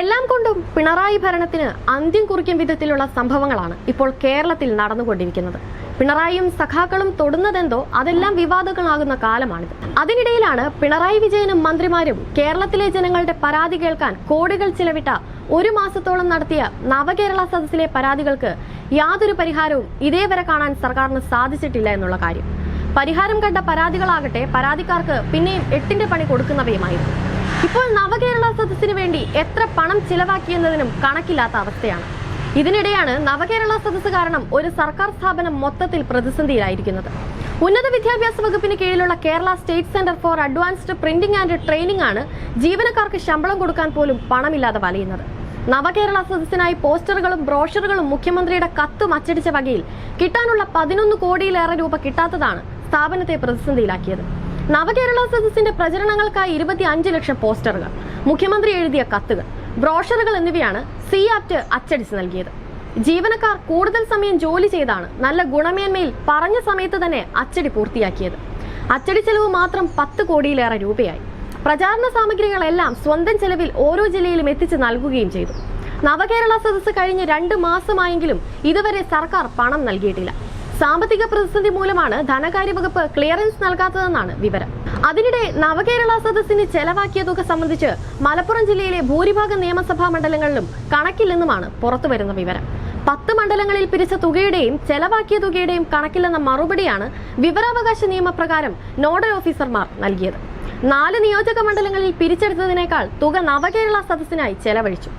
എല്ലാം കൊണ്ടും പിണറായി ഭരണത്തിന് അന്ത്യം കുറിക്കും വിധത്തിലുള്ള സംഭവങ്ങളാണ് ഇപ്പോൾ കേരളത്തിൽ നടന്നുകൊണ്ടിരിക്കുന്നത്. പിണറായിയും സഖാക്കളും തൊടുന്നതെന്തോ അതെല്ലാം വിവാദങ്ങളാകുന്ന കാലമാണിത്. അതിനിടയിലാണ് പിണറായി വിജയനും മന്ത്രിമാരും കേരളത്തിലെ ജനങ്ങളുടെ പരാതി കേൾക്കാൻ കോടികൾ ചിലവിട്ട ഒരു മാസത്തോളം നടത്തിയ നവകേരള സദസ്സിലെ പരാതികൾക്ക് യാതൊരു പരിഹാരവും ഇതേവരെ കാണാൻ സർക്കാരിന് സാധിച്ചിട്ടില്ല എന്നുള്ള കാര്യം. പരിഹാരം കണ്ട പരാതികളാകട്ടെ പരാതിക്കാർക്ക് പിന്നെയും എട്ടിന്റെ പണി കൊടുക്കുന്നവയുമായിരുന്നു. ഇപ്പോൾ നവകേരള സദസ്സിന് വേണ്ടി എത്ര പണം ചിലവാക്കിയെന്നതിനും കണക്കില്ലാത്ത അവസ്ഥയാണ്. ഇതിനിടെയാണ് നവകേരള സദസ് കാരണം ഒരു സർക്കാർ സ്ഥാപനം മൊത്തത്തിൽ പ്രതിസന്ധിയിലായിരിക്കുന്നത്. ഉന്നത വിദ്യാഭ്യാസ വകുപ്പിന് കീഴിലുള്ള Kerala state centre for advanced printing and training ആണ് ജീവനക്കാർക്ക് ശമ്പളം കൊടുക്കാൻ പോലും പണമില്ലാതെ വലയുന്നത്. നവകേരള സദസ്സിനായി പോസ്റ്ററുകളും ബ്രോഷറുകളും മുഖ്യമന്ത്രിയുടെ കത്തും അച്ചടിച്ച വകയിൽ കിട്ടാനുള്ള പതിനൊന്ന് കോടിയിലേറെ രൂപ കിട്ടാത്തതാണ് സ്ഥാപനത്തെ പ്രതിസന്ധിയിലാക്കിയത്. നവകേരള സദസ്സിന്റെ പ്രചരണങ്ങൾക്കായി ഇരുപത്തി ലക്ഷം പോസ്റ്ററുകൾ. മുഖ്യമന്ത്രി എഴുതിയ കത്തുകൾ ബ്രോഷറുകൾ എന്നിവയാണ് സി ആപ്റ്റ് അച്ചടിച്ച് നൽകിയത്. ജീവനക്കാർ കൂടുതൽ സമയം ജോലി ചെയ്താണ് നല്ല ഗുണമേന്മയിൽ പറഞ്ഞ സമയത്ത് തന്നെ അച്ചടി പൂർത്തിയാക്കിയത്. അച്ചടി ചെലവ് മാത്രം പത്ത് കോടിയിലേറെ രൂപയായി. പ്രചാരണ സാമഗ്രികളെല്ലാം സ്വന്തം ചെലവിൽ ഓരോ ജില്ലയിലും എത്തിച്ച് നൽകുകയും ചെയ്തു. നവകേരള സദസ്സ് കഴിഞ്ഞ് രണ്ട് മാസമായെങ്കിലും ഇതുവരെ സർക്കാർ പണം നൽകിയിട്ടില്ല. സാമ്പത്തിക പ്രതിസന്ധി മൂലമാണ് ധനകാര്യ വകുപ്പ് ക്ലിയറൻസ് നൽകാത്തതെന്നാണ് വിവരം. അതിനിടെ നവകേരള സദസ്സിന് ചെലവാക്കിയ തുക സംബന്ധിച്ച് മലപ്പുറം ജില്ലയിലെ ഭൂരിഭാഗം നിയമസഭാ മണ്ഡലങ്ങളിലും കണക്കില്ലെന്നുമാണ് പുറത്തുവരുന്ന വിവരം. പത്ത് മണ്ഡലങ്ങളിൽ പിരിച്ച തുകയുടെയും ചെലവാക്കിയ തുകയുടെയും കണക്കില്ലെന്ന മറുപടിയാണ് വിവരാവകാശ നിയമപ്രകാരം നോഡൽ ഓഫീസർമാർ നൽകിയത്. നാല് നിയോജക മണ്ഡലങ്ങളിൽ പിരിച്ചെടുത്തതിനേക്കാൾ തുക നവകേരള സദസ്സിനായി ചെലവഴിച്ചു.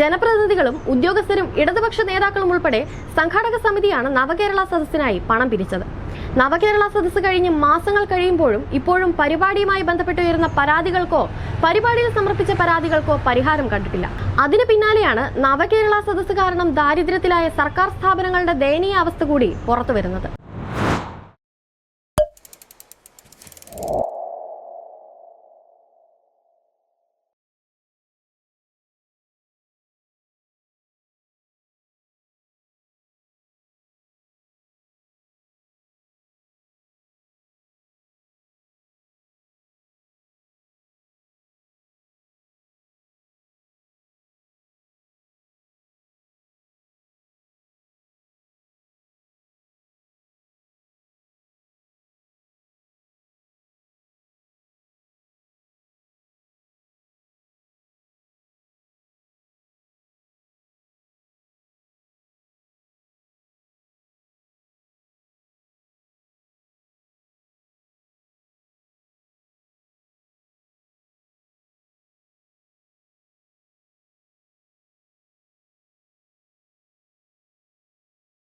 ജനപ്രതിനിധികളും ഉദ്യോഗസ്ഥരും ഇടതുപക്ഷ നേതാക്കളും ഉൾപ്പെടെ സംഘാടക സമിതിയാണ് നവകേരള സദസ്സിനായി പണം പിരിച്ചത്. നവകേരള സദസ്സ് കഴിഞ്ഞ് മാസങ്ങൾ കഴിയുമ്പോഴും ഇപ്പോഴും പരിപാടിയുമായി ബന്ധപ്പെട്ടുയരുന്ന പരാതികൾക്കോ പരിപാടിയിൽ സമർപ്പിച്ച പരാതികൾക്കോ പരിഹാരം കണ്ടിട്ടില്ല. അതിന് പിന്നാലെയാണ് നവകേരള സദസ്സ് കാരണം ദാരിദ്ര്യത്തിലായ സർക്കാർ സ്ഥാപനങ്ങളുടെ ദയനീയ അവസ്ഥ കൂടി പുറത്തുവരുന്നത്.